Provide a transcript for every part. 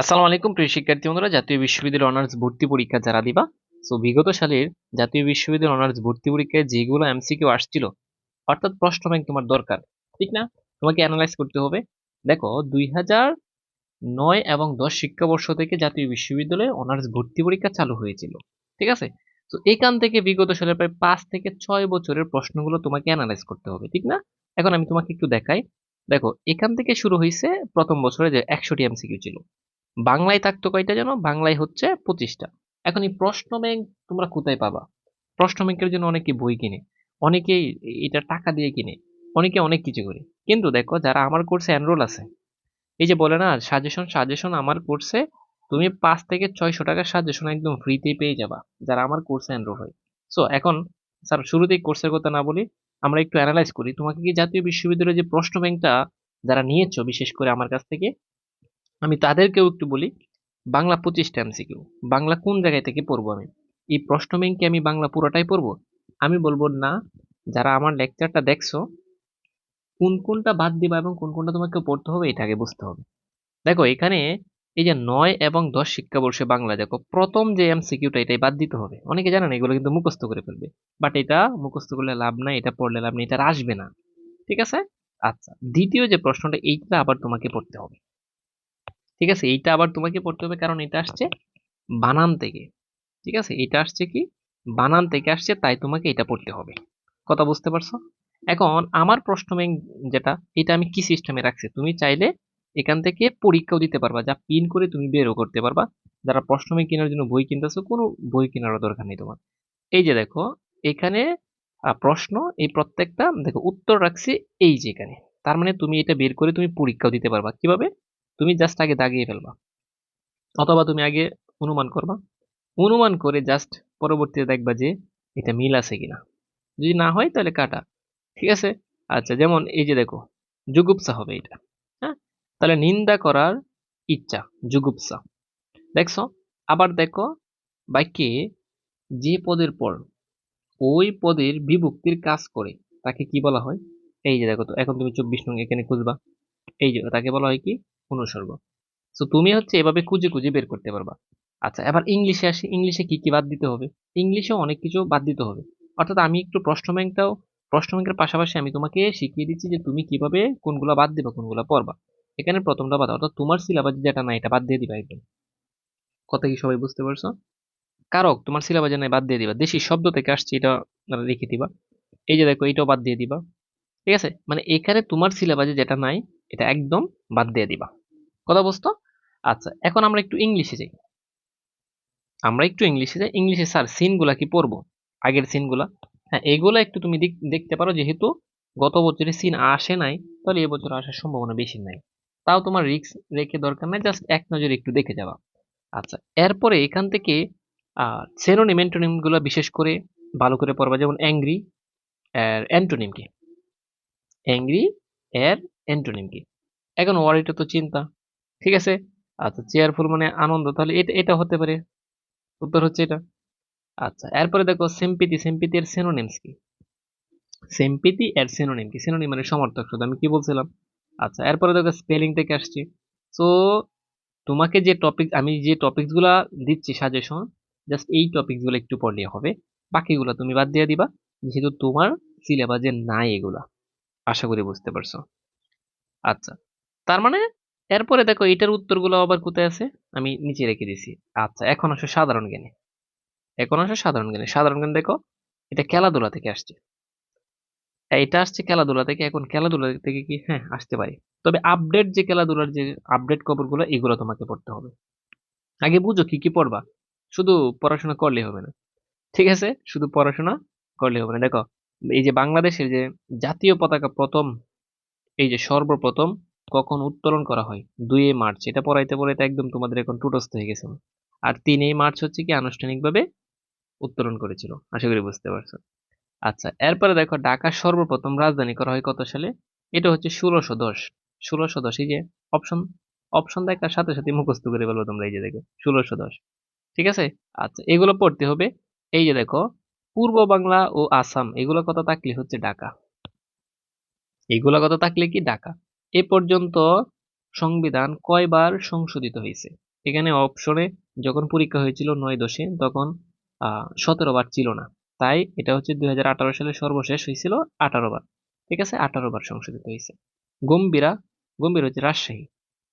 আসসালামু আলাইকুম, প্রিয় শিক্ষার্থী বন্ধুরা। জাতীয় বিশ্ববিদ্যালয় অনার্স ভর্তি পরীক্ষা যারা দিবা সো বিগত সালের জাতীয় বিশ্ববিদ্যালয় অনার্স ভর্তি পরীক্ষায় যেগুলো এমসিকিউ আসছিল, অর্থাৎ প্রশ্ন ব্যাংক তোমার দরকার, ঠিক না? তোমাকে অ্যানালাইজ করতে হবে। দেখো, দুই হাজার নয় এবং দশ শিক্ষাবর্ষ থেকে জাতীয় বিশ্ববিদ্যালয়ে অনার্স ভর্তি পরীক্ষা চালু হয়েছিল, ঠিক আছে? তো এখান থেকে বিগত সালের প্রায় পাঁচ থেকে ছয় বছরের প্রশ্নগুলো তোমাকে অ্যানালাইজ করতে হবে, ঠিক না? এখন আমি তোমাকে একটু দেখাই। দেখো, এখান থেকে শুরু হয়েছে প্রথম বছরে যে একশোটি এমসিকিউ ছিল বাংলায় থাকতো কয়টা জানো বাংলায় হচ্ছে পঁচিশটা। এখন এই প্রশ্ন ব্যাংক তোমরা কোথায় পাবা? প্রশ্ন ব্যাংকের জন্য অনেকে বই কিনে অনেকেই এটা টাকা দিয়ে কিনে, অনেকে অনেক কিছু করে। কিন্তু দেখো যারা আমার কোর্সে এনরোল আছে, এই যে বলে না সাজেশন সাজেশন আমার কোর্সে তুমি পাঁচ থেকে ছয়শো টাকার সাজেশন একদম ফ্রিতেই পেয়ে যাবা, যারা আমার কোর্সে এনরোল হয়। সো এখন স্যার শুরুতেই কোর্সের কথা না বলি আমরা একটু অ্যানালাইজ করি। তোমাকে কি জাতীয় বিশ্ববিদ্যালয়ের যে প্রশ্ন ব্যাংকটা যারা নিয়েছো, বিশেষ করে আমার কাছ থেকে আমি তাদেরকেও একটু বলি, বাংলা পঁচিশটা এমসিকিউ বাংলা কোন জায়গায় থেকে পড়ব আমি? এই প্রশ্ন ব্যাংকে আমি বাংলা পুরোটাই পড়ব? আমি বলব না, যারা আমার লেকচারটা দেখছ, কোন কোনটা বাদ দিবা এবং কোন কোনটা তোমাকে পড়তে হবে এটা আগে বুঝতে হবে। দেখো, এখানে এই যে নয় এবং দশ শিক্ষাবর্ষে বাংলা, দেখো, প্রথম যে এমসিকিউটা এটাই বাদ দিতে হবে। অনেকে জানেন এগুলো কিন্তু মুখস্থ করে ফেলবে। বাট এটা মুখস্থ করলে লাভ নাই, এটা পড়লে লাভ নেই, এটা আসবে না। ঠিক আছে? আচ্ছা দ্বিতীয় যে প্রশ্নটা, এইটা আবার তোমাকে পড়তে হবে। ঠিক আছে? এইটা আবার তোমাকে পড়তে হবে কারণ এটা আসছে বানান থেকে। ঠিক আছে? এটা আসছে কি? বানান থেকে আসছে, তাই তোমাকে এটা পড়তে হবে। কথা বুঝতে পারছ? এখন আমার প্রশ্ন ব্যাংক যেটা, এটা আমি কি সিস্টেমে রাখছি? তুমি চাইলে এখান থেকে পরীক্ষাও দিতে পারবা। যা পিন করে তুমি বেরও করতে পারবা। যারা প্রশ্ন ব্যাংক কেনার জন্য বই কিনতেছো, কোনো বই কেনারও দরকার নেই তোমার। এই যে দেখো, এখানে প্রশ্ন, এই প্রত্যেকটা, দেখো, উত্তর রাখছি এই যে এখানে। তার মানে তুমি এটা বের করে তুমি পরীক্ষাও দিতে পারবা। কীভাবে? তুমি জাস্ট আগে দাগিয়ে ফেলবা। অথবা তুমি আগে অনুমান করবা। অনুমান করে জাস্ট পরবর্তীতে দেখবা যে এটা মিল আছে কিনা। যদি না হয় তাহলে কাটা। ঠিক আছে? আচ্ছা যেমন এই যে দেখো, জুগুপসা হবে এটা। হ্যাঁ? তাহলে নিন্দা করার ইচ্ছা, জুগুপসা। দেখছ? আবার দেখো, বাক্যে যে পদের পর ওই পদের বিভক্তির কাজ করে, তাকে কি বলা হয়? এই যে দেখো তো, এখন তুমি চব্বিশ নং এখানে খুঁজবা। এই যে, তাকে বলা হয় কি? অনুসর্গ সো তুমি হচ্ছে এভাবে খুঁজে খুঁজে বের করতে পারবা। আচ্ছা এবার ইংলিশে আসি। ইংলিশে কি কি বাদ দিতে হবে? ইংলিশে অনেক কিছু বাদ দিতে হবে। অর্থাৎ আমি একটু প্রশ্ন ব্যাংকটাও প্রশ্ন ব্যাংকের পাশাপাশি আমি তোমাকে শিখিয়ে দিচ্ছি যে তুমি কীভাবে কোনগুলো বাদ দিবা, কোনগুলো পড়বা। এখানে প্রথমটা বাদ, অর্থাৎ তোমার সিলেবাস যেটা না এটা বাদ দিয়ে দিবা একদম। কথা কি সবাই বুঝতে পারছ? কারক, তোমার সিলেবাসে নাই, বাদ দিয়ে দিবা। দেশি শব্দ থেকে আসছে, এটা রেখে দিবা। এই যে দেখো, এটাও বাদ দিয়ে দিবা। ঠিক আছে? মানে এখানে তোমার সিলেবাসে যেটা নাই, এটা একদম বাদ দিয়ে দিবা। কথা বুঝতো? আচ্ছা এখন আমরা একটু ইংলিশে যাই। আমরা একটু ইংলিশে যাই। ইংলিশে স্যার সিনগুলা কি পড়ব? আগের সিনগুলা হ্যাঁ এগুলো একটু তুমি দেখতে পারো, যেহেতু গত বছরে সিন আসে নাই, তাহলে এবছর আসার সম্ভাবনা বেশি নাই। তাও তোমার রিক্স রেখে দরকার নাই জাস্ট এক নজরে একটু দেখে যাওয়া আচ্ছা এরপরে এখান থেকে সেনোনিম অ্যান্টোনিমগুলো বিশেষ করে ভালো করে পড়বা, যেমন অ্যাংরি এর অ্যান্টোনিম কি অ্যাংরি এর অ্যান্টোনিম কি এখন ওয়ারিটা তো চিন্তা। ঠিক আছে? আচ্ছা চেয়ারফুল মানে আনন্দ, তাহলে এটা এটা হতে পারে। উত্তর হচ্ছে এটা। আচ্ছা এরপরে দেখো সিম্পিতি সিম্পিতি এর সিনোনিমস কি? সিম্পিতি এর সিনোনিম কি? সিনোনিম মানে সমর্থক শব্দ আমি কি বলছিলাম? আচ্ছা এরপরে দেখো স্পেলিং থেকে আসছি। সো তোমাকে যে টপিক আমি যে টপিকসগুলো দিচ্ছি সাজেশন জাস্ট এই টপিকসগুলো একটু পড়লে হবে। বাকিগুলো তুমি বাদ দিয়ে দিবা, যেহেতু তোমার সিলেবাসে নাই এগুলা। আশা করি বুঝতে পারছ। আচ্ছা তার মানে এরপরে দেখো এটার উত্তরগুলো আবার কোথায় আছে? আমি নিচে রেখে দিছি আচ্ছা এখন আসো সাধারণ জ্ঞানে। এখন আসো সাধারণ জ্ঞানে। সাধারণ জ্ঞান দেখো, এটা খেলাধুলা থেকে আসছে। এটা আসছে খেলাধুলা থেকে, এখন খেলাধুলা থেকে কি? হ্যাঁ আসতে পারে। তবে আপডেট যে খেলাধুলার যে আপডেট খবরগুলো, এগুলো তোমাকে পড়তে হবে। আগে বুঝো কি কি পড়বা। শুধু পড়াশোনা করলে হবে না। ঠিক আছে? শুধু পড়াশোনা করলে হবে না। দেখো, এই যে বাংলাদেশের যে জাতীয় পতাকা প্রথম, এই যে সর্বপ্রথম কখন উত্তোলন করা হয়? দুই মার্চ। এটা পড়াইতে পড়াইতে একদম তোমাদের এখন টুটস্থ হয়ে গেছে। আর তিনই মার্চ হচ্ছে কি আনুষ্ঠানিকভাবে উত্তোলন করেছিল। আশা করি বুঝতে পারছ। আচ্ছা এরপরে দেখো ঢাকা সর্বপ্রথম রাজধানী করা হয় কত সালে? এটা হচ্ছে ষোলোশো দশ। ষোলোশো দশ, এই যে অপশন অপশন দেখার সাথে সাথে মুখস্থ করে বলব তোমরা, এই যে দেখো, ষোলোশো দশ। ঠিক আছে? আচ্ছা এগুলো পড়তে হবে। এই যে দেখো, পূর্ব বাংলা ও আসাম, এগুলো কত থাকলে হচ্ছে? ঢাকা। এগুলো কত থাকলে কি? ঢাকা। এ পর্যন্ত সংবিধান কয়বার সংশোধিত হয়েছে? এখানে অপশনে যখন পরীক্ষা হয়েছিল নয় দশে, তখন সতেরো বার ছিল না। তাই এটা হচ্ছে দুই হাজার আঠারো সালে সর্বশেষ হয়েছিল আঠারো বার। ঠিক আছে? আঠারো বার সংশোধিত হয়েছে। গম্ভীরা, গম্ভীর হচ্ছে রাজশাহী।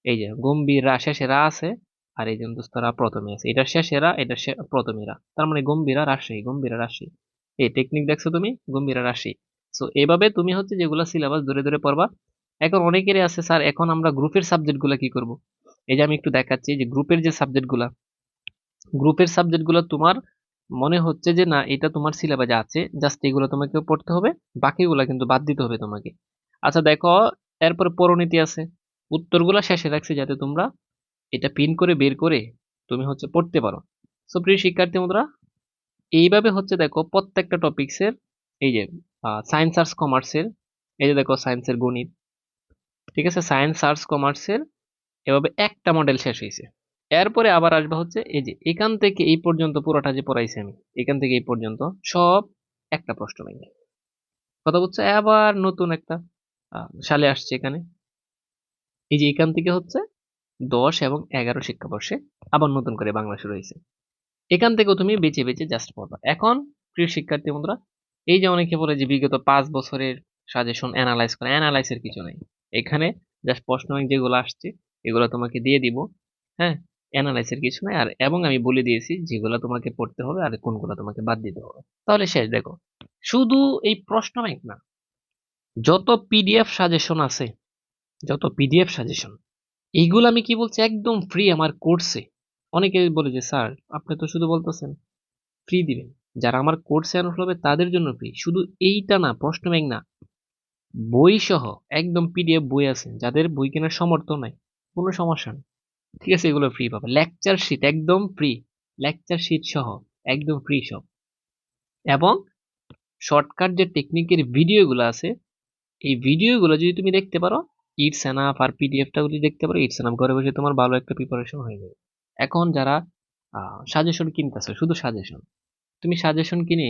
এই যে গম্ভীরা শেষে রা আছে আর এই যে দোস্তরা প্রথমে আছে। এটা শেষেরা, এটা প্রথমেরা। তার মানে গম্ভীরা রাজশাহী গম্ভীরা রাজশাহী। এই টেকনিক দেখছ তুমি? গম্ভীরা রাশি সো এভাবে তুমি হচ্ছে যেগুলো সিলেবাস ধরে ধরে পড়বা এখন অনেকেরই আছে, স্যার, এখন আমরা গ্রুপের সাবজেক্টগুলো কি করব? এই যে আমি একটু দেখাচ্ছি যে গ্রুপের যে সাবজেক্টগুলা গ্রুপের সাবজেক্টগুলো তোমার মনে হচ্ছে যে, না, এটা তোমার সিলেবাসে আছে জাস্ট এগুলো তোমাকে পড়তে হবে, বাকিগুলো কিন্তু বাদ দিতে হবে তোমাকে। আচ্ছা দেখো, এরপরে পরনীতি আছে, উত্তরগুলো শেষে রাখছি যাতে তোমরা এটা পিন করে বের করে তুমি হচ্ছে পড়তে পারো। সো প্রিয় শিক্ষার্থী বন্ধুরা, এইভাবে হচ্ছে দেখো, প্রত্যেকটা টপিক্সের এই যে সায়েন্স আর্টস কমার্সের এই যে দেখো সায়েন্সের গণিত ঠিক আছে? সায়েন্স আর্টস কমার্সের এভাবে একটা মডেল শেষ হয়েছে। এরপরে আবার আসবে হচ্ছে এই যে এখান থেকে এই পর্যন্ত পুরোটা যে পড়াইছি আমি, এখান থেকে এই পর্যন্ত সব একটা প্রশ্ন ব্যাংক কথা বলছে আবার নতুন একটা সালে আসছে এখানে। এই যে এখান থেকে হচ্ছে দশ এবং এগারো শিক্ষাবর্ষে আবার নতুন করে বাংলা শুরু হয়েছে। এখান থেকেও তুমি বেছে বেছে জাস্ট পড়বা। এখন প্রিয় শিক্ষার্থী বন্ধুরা, এই যে অনেকে বলে যে বিগত পাঁচ বছরের সাজেশন অ্যানালাইজ করা অ্যানালাইসের কিছু নেই। এখানে জাস্ট প্রশ্ন যেগুলো আসছে, এগুলো তোমাকে দিয়ে দিব হ্যাঁ? অ্যানালাইসের কিছু নাই, আর এবং আমি বলে দিয়েছি যেগুলো তোমাকে পড়তে হবে আর কোনগুলো তোমাকে বাদ দিতে হবে। তাহলে শেষ, দেখো। শুধু এই প্রশ্ন ব্যাংক না, যত পিডিএফ সাজেশন আছে, যত পিডিএফ সাজেশন এইগুলো আমি কি বলছি, একদম ফ্রি আমার কোর্সে অনেকে বলে যে, স্যার, আপনি তো শুধু বলতেছেন ফ্রি দিবেন। যারা আমার কোর্সে আনুষ হবে তাদের জন্য ফ্রি শুধু এইটা না, প্রশ্ন ব্যাংক না বই সহ একদম পিডিএফ বই আছে, যাদের বই কেনার সমর্থ নাই, কোনো সমস্যা নেই। ঠিক আছে, এগুলো ফ্রি পাবে। লেকচার শিট একদম ফ্রি লেকচার শিট সহ একদম ফ্রি সব। এবং শর্টকাট যে টেকনিকের ভিডিওগুলো আছে, এই ভিডিওগুলো যদি তুমি দেখতে পারো ইটস এনাফ আর পিডিএফটা যদি দেখতে পারো ইটস এনাফ ঘরে বসে তোমার ভালো একটা প্রিপারেশন হয়ে যাবে। এখন যারা সাজেশন কিনতেছে, শুধু সাজেশন তুমি সাজেশন কিনে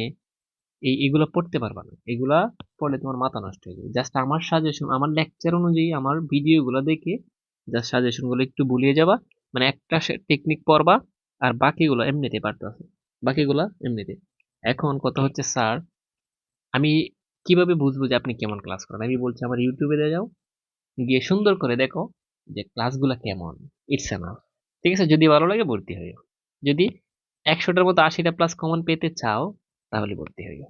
এই এগুলো পড়তে পারবা না। এগুলা পড়লে তোমার মাথা নষ্ট হয়ে যাবে। জাস্ট আমার সাজেশন আমার লেকচার অনুযায়ী আমার ভিডিওগুলো দেখে জাস্ট সাজেশনগুলো একটু ভুলিয়ে যাবা। মানে একটা টেকনিক পড়বা আর বাকিগুলো এমনিতে পারতেছে। বাকিগুলো এমনিতে এখন কথা হচ্ছে, স্যার, আমি কীভাবে বুঝব যে আপনি কেমন ক্লাস করেন? আমি বলছি, আমার ইউটিউবে যাও, গিয়ে সুন্দর করে দেখো যে ক্লাসগুলো কেমন। ইটস এনাফ ঠিক আছে? যদি ভালো লাগে ভর্তি হইও। যদি একশোটার মতো আশিটা প্লাস কমন পেতে চাও তাহলে ভর্তি হইও